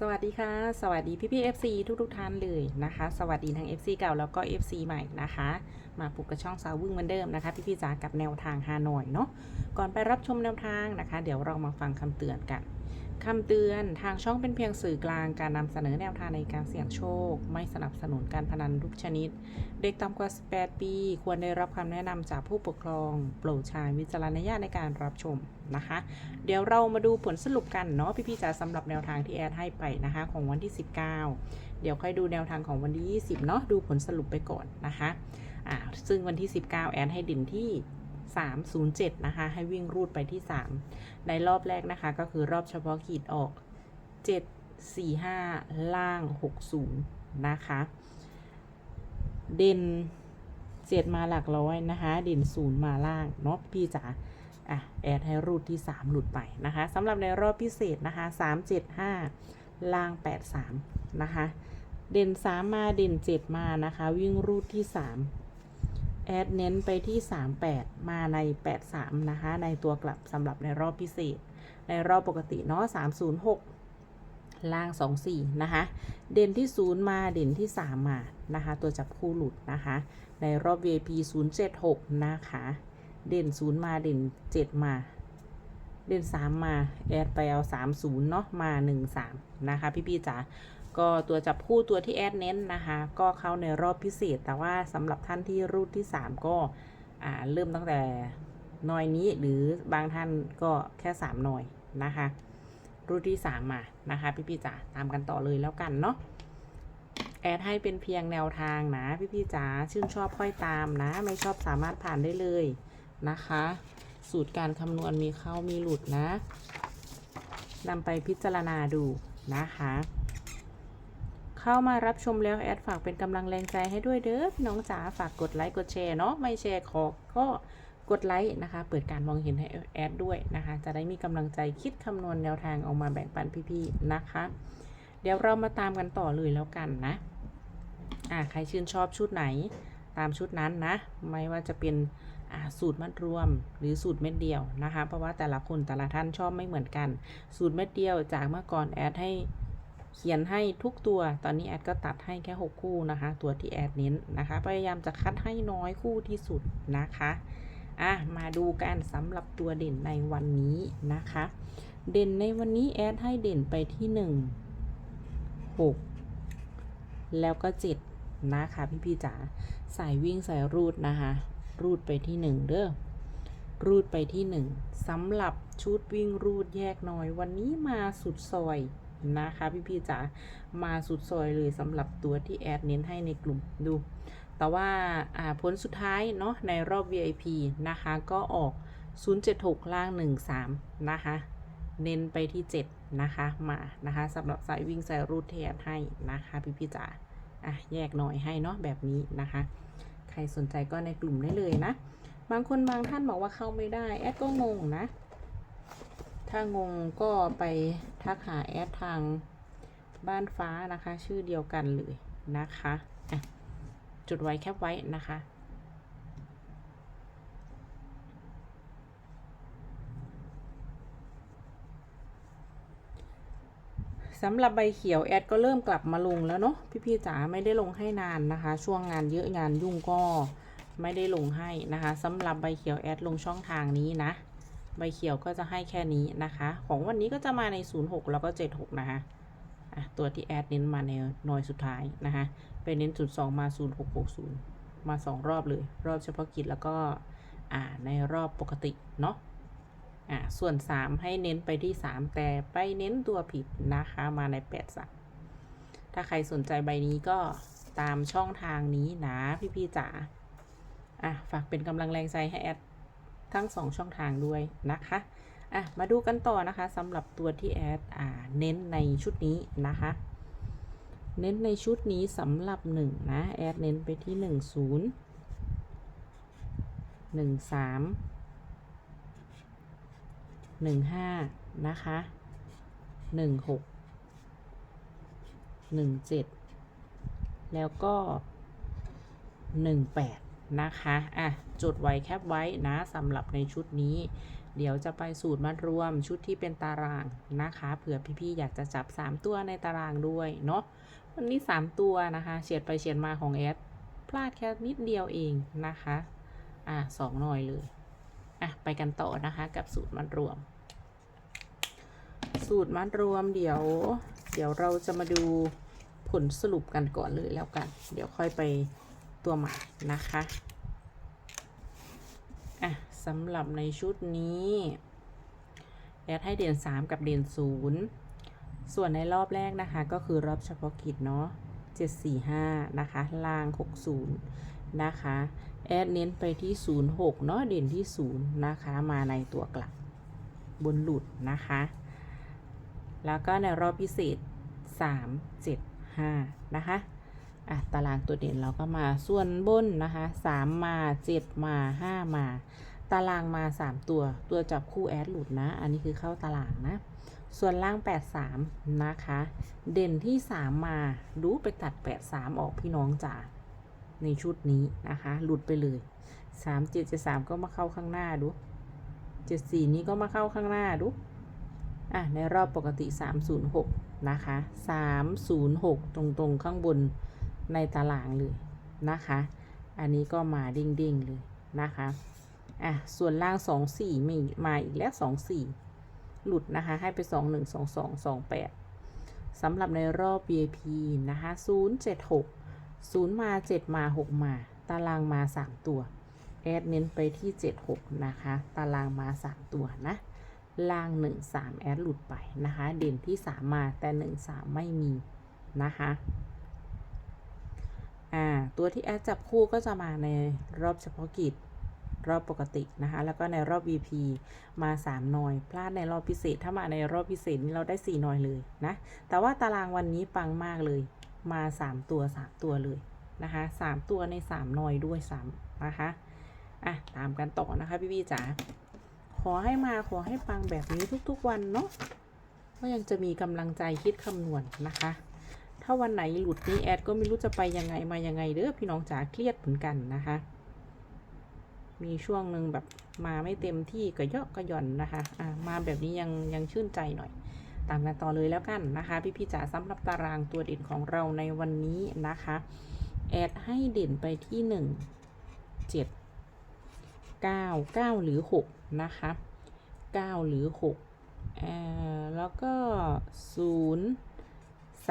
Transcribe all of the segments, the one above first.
สวัสดีค่ะ สวัสดีพี่พี่เอฟซีทุกทุกท่านเลยนะคะ สวัสดีทั้ง FC เก่าแล้วก็ FC ใหม่นะคะ มาปลุกกับช่องสาววึ่งเหมือนเดิมนะคะ พี่พี่จ๋ากับแนวทางฮานอยเนาะก่อนไปรับชมแนวทางนะคะ เดี๋ยวเรามาฟังคำเตือนกัน คำเตือนทางช่องเป็นเพียงสื่อกลางการนำเสนอแนวทางในการเสี่ยงโชค ไม่สนับสนุนการพนันทุกชนิด เด็กต่ำกว่า 18 ปี ควรได้รับคำแนะนำจากผู้ปกครอง โปรดใช้วิจารณญาณในการรับชมนะคะ เดี๋ยวเรามาดูผลสรุปกันเนาะพี่ๆจ๋าสำหรับแนวทางที่แอดให้ไปนะคะ ของวันที่ 19 เดี๋ยวค่อยดูแนวทางของวันที่ 20 เนาะดูผลสรุปไปก่อนนะคะอ่าซึ่งวันที่ 19 แอดให้ดินที่ 307 นะคะ ให้วิ่งรูดไปที่ 3 ในรอบแรกนะคะ ก็คือรอบเฉพาะขีดออก 7 4 5 ล่าง 60 นะคะ เด่นเจ็ดมาหลักร้อยนะคะ เด่นศูนย์มาล่างเนาะพี่จ๋าอะแอดให้รูดที่ 3 หลุดไปนะคะสำหรับในรอบพิเศษนะคะ 375 ล่าง 83 นะคะ เด่น 3 มาเด่น 7 มานะคะ วิ่งรูดที่ 3 แอดเน้นไปที่ 38 มาใน 83 นะคะ ในตัวกลับสำหรับในรอบพิเศษ ในรอบปกติเนาะ306 ล่าง 24 นะคะ เด่นที่ 0 มาเด่นที่ 3 มานะคะ ตัวจับคู่หลุดนะคะ ในรอบ VIP 076 นะคะ เด่น 0 มาเด่น 7 มา เด่น3มา แอดไปเอา30เนาะมา13นะคะพี่ๆจ๋าก็ตัวจับคู่ตัวที่แอดเน้นนะคะ ก็เข้าในรอบพิเศษ แต่ว่าสำหรับท่านที่รูดที่ 3 ก็อ่าเริ่มตั้งแต่หน่อยนี้หรือบางท่านก็แค่ 3 หน่อยนะคะ รูดที่ 3 มานะคะ พี่ๆจ๋าตามกันต่อเลยแล้วกันเนาะแอดให้เป็นเพียงแนวทางนะ พี่ๆจ๋าชื่นชอบค่อยตามนะ ไม่ชอบสามารถผ่านได้เลยนะคะ สูตรการคำนวณมีเข้ามีหลุดนะนำไปพิจารณาดูนะคะ เข้ามารับชมแล้วแอดฝากเป็นกำลังแรงใจให้ด้วยเด้อน้องจ๋าฝากกดไลค์กดแชร์เนาะไม่แชร์ขอก็กดไลค์นะคะ เปิดการมองเห็นให้แอดด้วยนะคะ จะได้มีกำลังใจคิดคำนวณแนวทางออกมาแบ่งปันพี่ๆนะคะ เดี๋ยวเรามาตามกันต่อเลยแล้วกันนะอ่าใครชื่นชอบชุดไหน ตามชุดนั้นนะ ไม่ว่าจะเป็น สูตรมัดรวมหรือสูตรเม็ดเดียวนะคะ เพราะว่าแต่ละคนแต่ละท่านชอบไม่เหมือนกัน สูตรเม็ดเดียวจากเมื่อก่อนแอดให้เขียนให้ทุกตัว ตอนนี้แอดก็ตัดให้แค่ 6 คู่นะคะ ตัวที่แอดเน้นนะคะ พยายามจะคัดให้น้อยคู่ที่สุดนะคะ อะ มาดูกันสำหรับตัวเด่นในวันนี้นะคะ เด่นในวันนี้แอดให้เด่นไปที่ 1 6 แล้วก็ 7 นะคะพี่พี่จ๋า สายวิ่งสายรูดนะคะ รูดไปที่1เด้อ รูดไปที่1สำหรับชุดวิ่งรูดแยกน้อย วันนี้มาสุดซอยนะคะพี่พี่จ๋า มาสุดซอยเลยสำหรับตัวที่แอดเน้นให้ในกลุ่มดู แต่ว่าผลสุดท้ายเนาะในรอบ VIP นะคะ ก็ออก 076 ล่าง 13 นะคะ เน้นไปที่ 7 นะคะ มา นะคะสำหรับสายวิ่งสายรูดแทนให้นะคะพี่พี่จ๋า อะ แยกหน่อยให้เนาะแบบนี้นะคะ ใครสนใจก็ในกลุ่มได้เลยนะ บางคนบางท่านบอกว่าเข้าไม่ได้ แอดก็งงนะ ถ้างงก็ไปทักหาแอดทางบ้านฟ้านะคะ ชื่อเดียวกันเลยนะคะะจุดไว้แคปไว้นะคะ สำหรับใบเขียวแอดก็เริ่มกลับมาลงแล้วเนาะพี่ๆจ๋าไม่ได้ลงให้นานนะคะ ช่วงงานเยอะงานยุ่งก็ไม่ได้ลงให้นะคะสำหรับใบเขียวแอดลงช่องทางนี้นะ ใบเขียวก็จะให้แค่นี้นะคะ ของวันนี้ก็จะมาใน 06 แล้วก็ 76 นะคะอะตัวที่แอดเน้นมาในหน่อยสุดท้ายนะคะไปเน้นจุด2มา 0660 มา 2 รอบเลย รอบเฉพาะกิจแล้วก็อ่าในรอบปกติเนาะ อ่าส่วน 3 ให้เน้นไปที่ 3 แต่ไปเน้นตัวผิดนะคะมาใน 8 3 ถ้าใครสนใจใบนี้ก็ตามช่องทางนี้นะพี่ๆจ๋าอะฝากเป็นกำลังแรงใจให้แอดทั้ง 2 ช่องทางด้วยนะคะอะมาดูกันต่อนะคะสำหรับตัวที่แอดอ่าเน้นในชุดนี้นะคะเน้นในชุดนี้สำหรับ 1 นะ แอดเน้นไปที่ 1 0 1 3 หนึ่งห้านะคะหนึ่งหกหนึ่งเจ็ดแล้วก็หนึ่งแปดนะคะอะจดไว้แคปไว้นะสำหรับในชุดนี้ เดี๋ยวจะไปสูตรมัดรวมชุดที่เป็นตารางนะคะเผื่อพี่ๆอยากจะจับ 3 ตัวในตารางด้วยเนาะวันนี้ 3 ตัวนะคะเฉียดไปเฉียดมาของแอดพลาดแค่นิดเดียวเองนะคะ อะสองหน่อยเลย อะไปกันต่อนะคะกับสูตรมัดรวม สูตรมัดรวมเดี๋ยว เดี๋ยวเราจะมาดูผลสรุปกันก่อนเลยแล้วกัน เดี๋ยวค่อยไปตัวใหม่นะคะอะสำหรับในชุดนี้แอดให้เด่น 3 กับเด่น 0 ส่วนในรอบแรกนะคะ ก็คือรอบเฉพาะกิจเนาะ745 นะคะ ล่าง 60 นะคะแอดเน้นไปที่ 06 เนาะเด่นที่ 0 นะคะ มาในตัวกลับบนหลุดนะคะ แล้วก็ในรอบพิเศษ 3 7 5 นะคะอะตารางตัวเด่นเราก็มาส่วนบนนะคะ 3 มา 7 มา 5 มา ตารางมา 3 ตัว ตัวจับคู่แอดหลุดนะ อันนี้คือเข้าตารางนะ ส่วนล่าง 8 3 นะคะ เด่นที่ 3 มา ดูไปตัด 8 3 ออกพี่น้องจ๋า ในชุดนี้นะคะ หลุดไปเลย3 7 7 3ก็มาเข้าข้างหน้าดู7 4นี้ก็มาเข้าข้างหน้าดูอะในรอบปกติ306นะคะ306ตรงๆข้างบนในตารางเลยนะคะ อันนี้ก็มาเด้งๆเลยนะคะอะส่วนล่าง2 4มีมาอีกแล้ว2 4หลุดนะคะ ให้ไป 2 1 2 2 2 8สำหรับในรอบ VIP นะคะ 076 0 มา 7 มา 6 มา ตารางมา 3 ตัว แอดเน้นไปที่ 76 นะคะ ตารางมา 3 ตัวนะ ล่าง 1 3 แอดหลุดไปนะคะ เด่นที่ 3 มาแต่ 1 3 ไม่มีนะคะอ่าตัวที่แอดจับคู่ก็จะมาในรอบเฉพาะกิจรอบปกตินะคะ แล้วก็ในรอบ VP มา 3 หน่อย พลาดในรอบพิเศษ ถ้ามาในรอบพิเศษนี่เราได้ 4 หน่อยเลยนะ แต่ว่าตารางวันนี้ปังมากเลย มา 3 ตัว 3 ตัวเลยนะคะ3ตัวใน 3 หน่อยด้วยซ้ำนะคะอะตามกันต่อนะคะพี่พี่จ๋าขอให้มาขอให้ปังแบบนี้ทุกๆวันเนาะก็ยังจะมีกำลังใจคิดคำนวณนะคะ ถ้าวันไหนหลุดนี่แอดก็ไม่รู้จะไปยังไงมายังไงเด้อพี่น้องจ๋าเครียดเหมือนกันนะคะ มีช่วงหนึ่งแบบมาไม่เต็มที่ก็เยอะก็หย่อนนะคะอ่ามาแบบนี้ยังยังชื่นใจหน่อย ตามกันต่อเลยแล้วกันนะคะ พี่พี่จ๋าสำหรับตารางตัวเด่นของเราในวันนี้นะคะ แอดให้เด่นไปที่หนึ่งเจ็ด9 9หรือ6นะคะ9หรือ6เอ่อแล้วก็0 3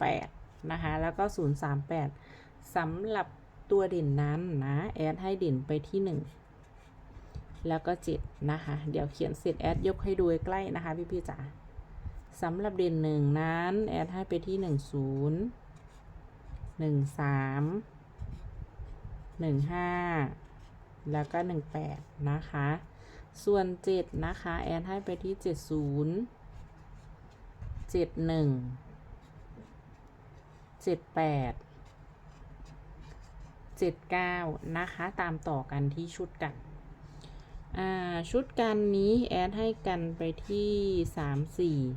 8นะคะ แล้วก็0 3 8สำหรับตัวเด่นนั้นนะ แอดให้เด่นไปที่1 แล้วก็ 7 นะคะ เดี๋ยวเขียนเสร็จแอดยกให้ดูใกล้นะคะ พี่ๆจ๋าสำหรับเด่นหนึ่งนั้น แอดให้ไปที่ 1 0 1 3 1 5 แล้วก็ 18 นะคะ ส่วน 7 นะคะ แอนให้ไปที่ 70 71 78 79 นะคะ ตามต่อกันที่ชุดกัน ชุดกันนี้แอดให้กันไปที่34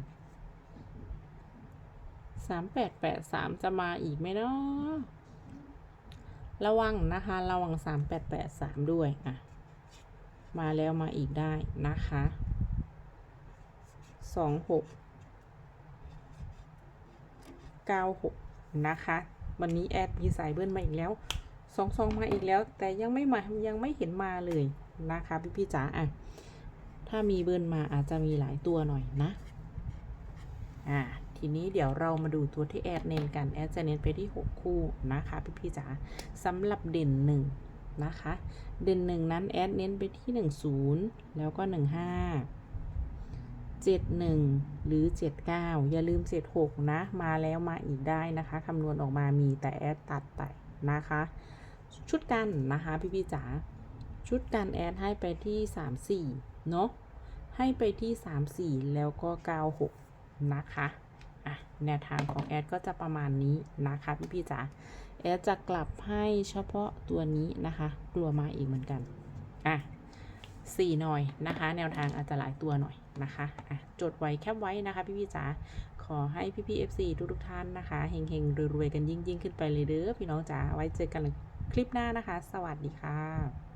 3883จะมาอีกไหมเนาะระวังนะคะ ระวัง3883ด้วยอะมาแล้วมาอีกได้นะคะ26 96นะคะ วันนี้แอดมีสายเบิ้ลมาอีกแล้วสองซองมาอีกแล้ว แต่ยังไม่มายังไม่เห็นมาเลย นะคะ พี่พี่จ๋าอะ ถ้ามีเบิ้ลมาอาจจะมีหลายตัวหน่อยนะ อ่า ทีนี้เดี๋ยวเรามาดูตัวที่แอดเน้นกัน แอดจะเน้นไปที่ 6 คู่นะคะ พี่พี่จ๋าสำหรับเด่นหนึ่งนะคะ เด่นหนึ่งนั้นแอดเน้นไปที่ 10 แล้วก็ 15 71 หรือ 79 อย่าลืม 76 นะ มาแล้วมาอีกได้นะคะ คำนวณออกมามีแต่แอดตัดไปนะคะ ชุดกันนะคะ พี่พี่จ๋า ชุดกันแอดให้ไปที่ 34 เนาะให้ไปที่ 34 แล้วก็ 96 นะคะอะแนวทางของแอดก็จะประมาณนี้นะคะพี่พี่จ๋าแอดจะกลับให้เฉพาะตัวนี้นะคะ กลัวมาอีกเหมือนกันอะสี่หน่อยนะคะ แนวทางอาจจะหลายตัวหน่อยนะคะอะจดไว้แคปไว้นะคะพี่พี่จ๋าขอให้พี่พี่เอฟซีทุกทุกท่านนะคะเฮงเฮงๆรวยๆกันยิ่งยิ่งขึ้นไปเลยเด้อพี่น้องจ๋าไว้เจอกันคลิปหน้านะคะ สวัสดีค่ะ